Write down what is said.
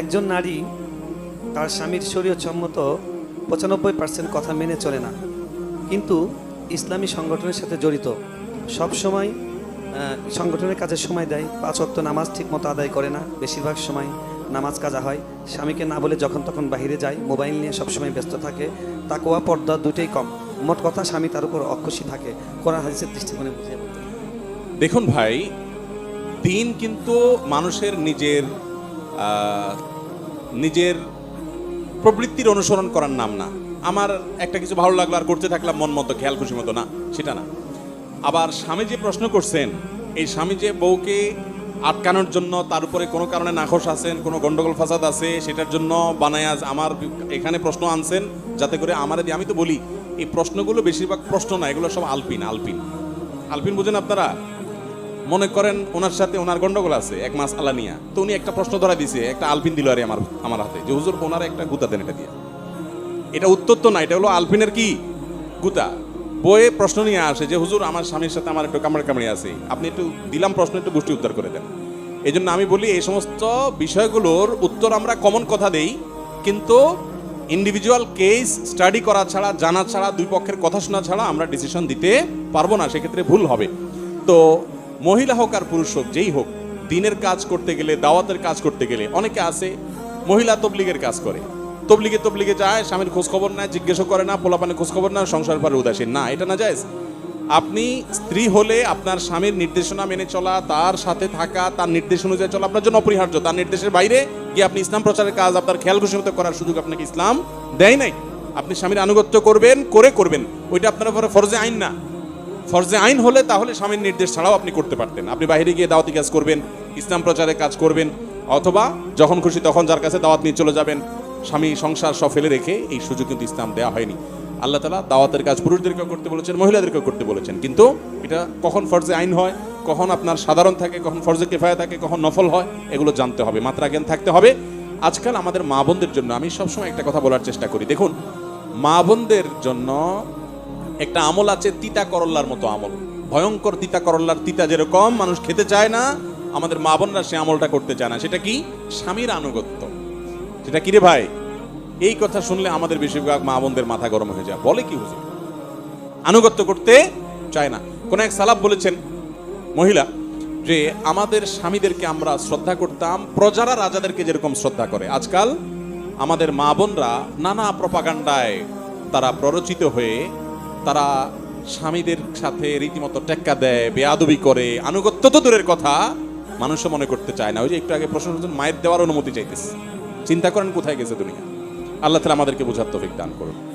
একজন নারী তার স্বামীর শরীয়ত সম্মত পঁচানব্বই পার্সেন্ট কথা মেনে চলে না। কিন্তু ইসলামী সংগঠনের সাথে জড়িত। সব সময় সংগঠনের কাজে সময় দেয়, পাঁচ অক্ত নামাজ ঠিক মতো আদায় করে না, বেশিরভাগ সময় নামাজ কাজা হয়। স্বামীকে না বলে যখন তখন বাইরে যায়, মোবাইল নিয়ে সবসময় ব্যস্ত থাকে। তাকোয়া পর্দা দুটোই কম। মোট কথা স্বামী তার উপর অক্ষসী থাকে। কোরআন হাদিসের দৃষ্টিকোণে বুঝিয়ে দেখুন ভাই, দিন কিন্তু মানুষের নিজের নিজের প্রবৃত্তির অনুসরণ করার নাম না। আমার একটা কিছু ভালো লাগল আর করতে থাকলাম মন মতো, খেয়াল খুশি মতো, না, সেটা না। আবার স্বামী যে প্রশ্ন করছেন, এই স্বামী যে বউকে আটকানোর জন্য তার উপরে কোনো কারণে নাখোশ আছেন, কোনো গন্ডগোল ফাসাদ আছে, সেটার জন্য বানায়াজ আমার এখানে প্রশ্ন আনছেন, যাতে করে আমার আমি তো বলি, এই প্রশ্নগুলো বেশিরভাগ প্রশ্ন না, এগুলো সব আলপিন আলপিন। আলপিন বুঝেন আপনারা? মনে করেন ওনার সাথে ওনার গন্ডগোল আছে, এক মাস আলা নিয়া। তো উনি একটা প্রশ্ন ধরা দিছে, একটা আলপিন দিল আরে আমার আমার হাতে। যে হুজুর, ওনার একটা গুতা দেন এটা দিয়ে। এটা উত্তর তো না এটা হলো আলপিনের কি? গুতা। বইয়ে প্রশ্ন নিয়ে আসে যে, হুজুর, আমার স্বামীর সাথে আমার একটু কামড়ে কামড়ে আছে। আপনি একটু দিলাম প্রশ্ন, একটু গোষ্ঠী উদ্ধার করে দেন। এই জন্য আমি বলি, এই সমস্ত বিষয়গুলোর উত্তর আমরা কমন কথা দেই, কিন্তু ইন্ডিভিজুয়াল কেস স্টাডি করা ছাড়া, জানা ছাড়া, দুই পক্ষের কথা শোনা ছাড়া আমরা ডিসিশন দিতে পারব না, সেক্ষেত্রে ভুল হবে। তো মহিলা হোক আর পুরুষ হোক, যেই হোক, দিনের কাজ করতে গেলে, দাওয়াতের কাজ করতে গেলে অনেকে আছে, মহিলা তবলিগের কাজ করে। তবলিগে তবলিগে যায়, স্বামীর খোঁজ খবর নেয়, জিজ্ঞেসও করে না পোলাপানে খোঁজ খবর না সংসার পরে উদাসীন। না, এটা না যায় আপনি স্ত্রী হলে আপনার স্বামীর নির্দেশনা মেনে চলা, তার সাথে থাকা, তার নির্দেশ অনুযায়ী চলা আপনার জন্য অপরিহার্য। তার নির্দেশের বাইরে গিয়ে আপনি ইসলাম প্রচারের কাজ, আপনার খেয়াল মতো করার সুযোগ আপনাকে ইসলাম দেয় নাই। আপনি স্বামীর আনুগত্য করবেন, করে করবেন। ওইটা আপনার উপরে ফরজে আইন না। ফরজে আইন হলে তাহলে স্বামীর নির্দেশ ছাড়াও আপনি করতে পারতেন। আপনি বাইরে গিয়ে দাওয়াতি কাজ করবেন, ইসলাম প্রচারে কাজ করবেন, অথবা যখন খুশি তখন যার কাছে দাওয়াত নিয়ে চলে যাবেন, স্বামী সংসার সব ফেলে রেখে এই সুযোগ কিন্তু ইসলাম দেওয়া হয়নি। আল্লাহ তালা দাওয়াতের কাজ পুরুষদেরকেও করতে বলেছেন, মহিলাদেরকেও করতে বলেছেন। কিন্তু এটা কখন ফরজে আইন হয়, কখন আপনার সাধারণ থাকে, কখন ফরজে কেফায়া থাকে, কখন নফল হয়, এগুলো জানতে হবে, মাত্রা জ্ঞান থাকতে হবে। আজকাল আমাদের মা বোনদের জন্য আমি সবসময় একটা কথা বলার চেষ্টা করি। দেখুন, মা বোনদের জন্য একটা আমল আছে তিতা করল্লার মতো আমল। ভয়ঙ্কর তিতা করল্লার তিতা যেরকম, মানুষ খেতে চায় না, আমাদের মা বোনরা সে আমলটা করতে চায় না। সেটা কি? স্বামীর আনুগত্য। সেটা কি রে ভাই? এই কথা শুনলে আমাদের বেশিরভাগ মা বোনদের মাথা গরম হয়ে যায়। বলে কি হুজুর? আনুগত্য করতে চায় না। কোন এক সালাব বলেছেন, মহিলা, যে আমাদের স্বামীদেরকে আমরা শ্রদ্ধা করতাম, প্রজারা রাজাদেরকে যেরকম শ্রদ্ধা করে। আজকাল আমাদের মা বোনরা নানা প্রপাগান্ডায় তারা প্ররোচিত হয়ে তারা স্বামীদের সাথে রীতিমতো টেক্কা দেয়, বেয়াদবি করে। আনুগত্য তো দূরের কথা, মানুষও মনে করতে চায় না। ওই যে একটু আগে প্রশ্ন মায়ের দেওয়ার অনুমতি চাইতেছে। চিন্তা করেন কোথায় গেছে দুনিয়া। আল্লাহ তালা আমাদেরকে বোঝার তফিক দান করুন।